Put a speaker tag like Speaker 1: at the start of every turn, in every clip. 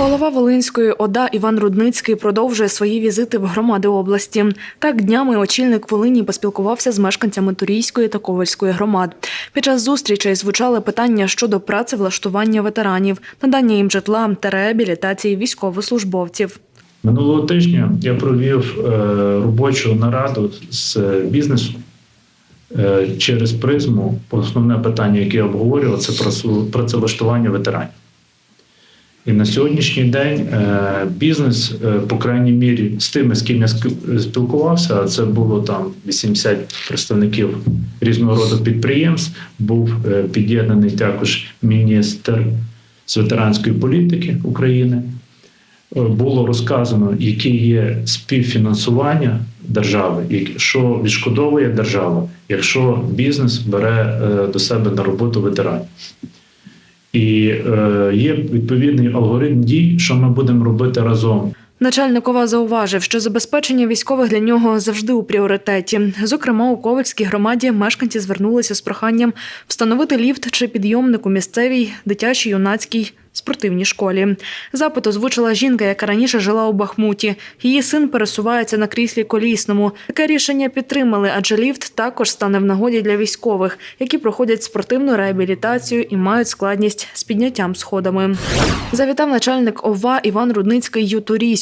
Speaker 1: Голова Волинської ОДА Іван Рудницький продовжує свої візити в громади області. Так днями очільник Волині поспілкувався з мешканцями Турійської та Ковальської громад. Під час зустрічей звучали питання щодо працевлаштування ветеранів, надання їм житла та реабілітації військовослужбовців.
Speaker 2: Минулого тижня я провів е, робочу нараду з бізнесом е, через призму. Основне питання, яке я обговорював, це працевлаштування ветеранів. І на сьогоднішній день е, бізнес, е, по крайній мірі, з тими, з ким я спілкувався, а це було там 80 представників різного роду підприємств, був е, під'єднаний також міністр з ветеранської політики України. Було розказано, яке є співфінансування держави, що відшкодовує держава, якщо бізнес бере до себе на роботу ветеранів. І е, є відповідний алгоритм дій, що ми будемо робити разом.
Speaker 1: Начальник ОВА зауважив, що забезпечення військових для нього завжди у пріоритеті. Зокрема, у Ковальській громаді мешканці звернулися з проханням встановити ліфт чи підйомник у місцевій дитячій юнацькій спортивній школі. Запит озвучила жінка, яка раніше жила у Бахмуті. Її син пересувається на кріслі колісному. Таке рішення підтримали, адже ліфт також стане в нагоді для військових, які проходять спортивну реабілітацію і мають складність з підняттям сходами. Завітав начальник ОВА Іван Рудницький у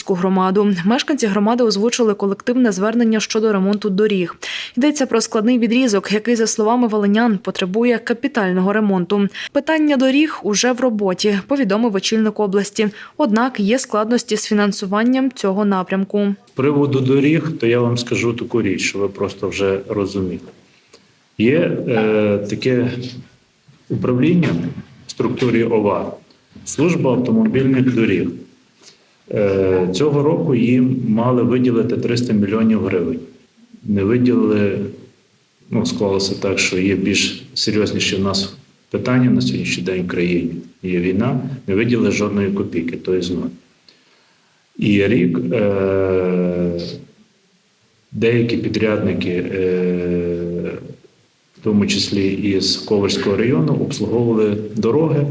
Speaker 1: Турійську громаду. Мешканці громади озвучили колективне звернення щодо ремонту доріг. Йдеться про складний відрізок, який, за словами волинян, потребує капітального ремонту. Питання доріг уже в роботі, повідомив очільник області. Однак є складності з фінансуванням цього напрямку.
Speaker 2: З приводу доріг, то я вам скажу таку річ, що ви просто вже розуміли. Є е, таке управління в структурі ОВА, служба автомобільних доріг. Е, цього року їм мали виділити 300 мільйонів гривень. Не виділили, ну, склалося так, що є більш серйозніші в нас питання на сьогоднішній день в країні. Є війна, не виділили жодної копійки, то є ноль. І рік е, деякі підрядники, е, в тому числі із Ковальського району, обслуговували дороги.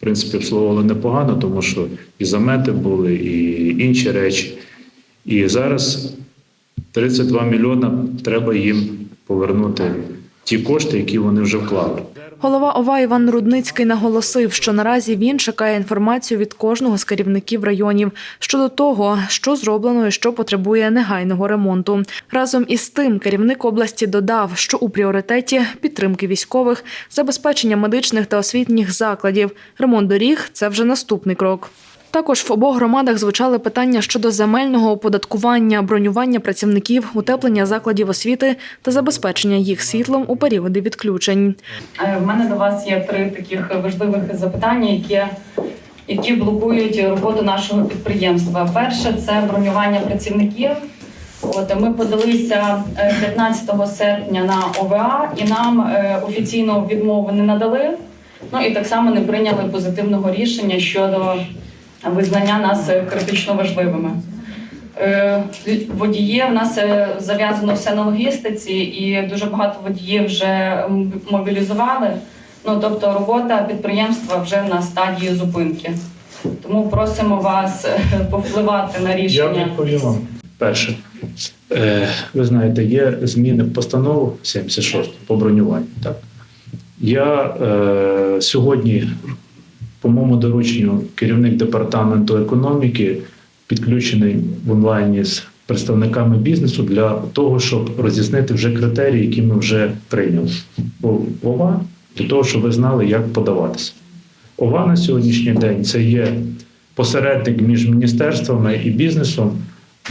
Speaker 2: Принципі, обслуговували непогано, тому що і замети були, і інші речі. І зараз 32 мільйона треба їм повернути ті кошти, які вони вже вклали.
Speaker 1: Голова ОВА Іван Рудницький наголосив, що наразі він чекає інформацію від кожного з керівників районів щодо того, що зроблено і що потребує негайного ремонту. Разом із тим, керівник області додав, що у пріоритеті підтримки військових, забезпечення медичних та освітніх закладів, ремонт доріг це вже наступний крок. Також в обох громадах звучали питання щодо земельного оподаткування, бронювання працівників, утеплення закладів освіти та забезпечення їх світлом у періоди відключень.
Speaker 3: Е, В мене до вас є три таких важливих запитання, які, які блокують роботу нашого підприємства. Перше це бронювання працівників. От ми подалися е, 15 серпня на ОВА, і нам е, офіційно відмову не надали. Ну і так само не прийняли позитивного рішення щодо визнання нас е, критично важливими. Е, Водіє в нас е, зав'язано все на логістиці, і дуже багато водіїв вже мобілізували. Ну тобто робота підприємства вже на стадії зупинки. Тому просимо вас повпливати на
Speaker 2: Я
Speaker 3: рішення.
Speaker 2: відповім вам. Перше, е, ви знаєте, є зміни в постанову 76 по бронюванню. Так? Я е, сьогодні, по моєму дорученню, керівник департаменту економіки підключений в онлайні з представниками бізнесу для того, щоб роз'яснити вже критерії, які ми вже прийняли. ОВА, для того, щоб ви знали, як подаватися. ОВА на сьогоднішній день це є посередник між міністерствами і бізнесом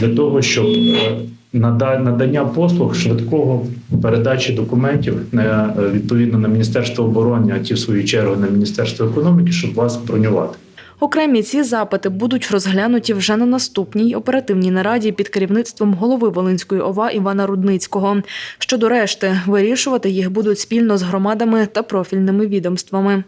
Speaker 2: для того, щоб е, надання послуг швидкого передачі документів на е, відповідно на Міністерство оборони, а ті в свою чергу на Міністерство економіки, щоб вас бронювати.
Speaker 1: Окремі ці запити будуть розглянуті вже на наступній оперативній нараді під керівництвом голови Волинської ОВА Івана Рудницького. Щодо решти, вирішувати їх будуть спільно з громадами та профільними відомствами.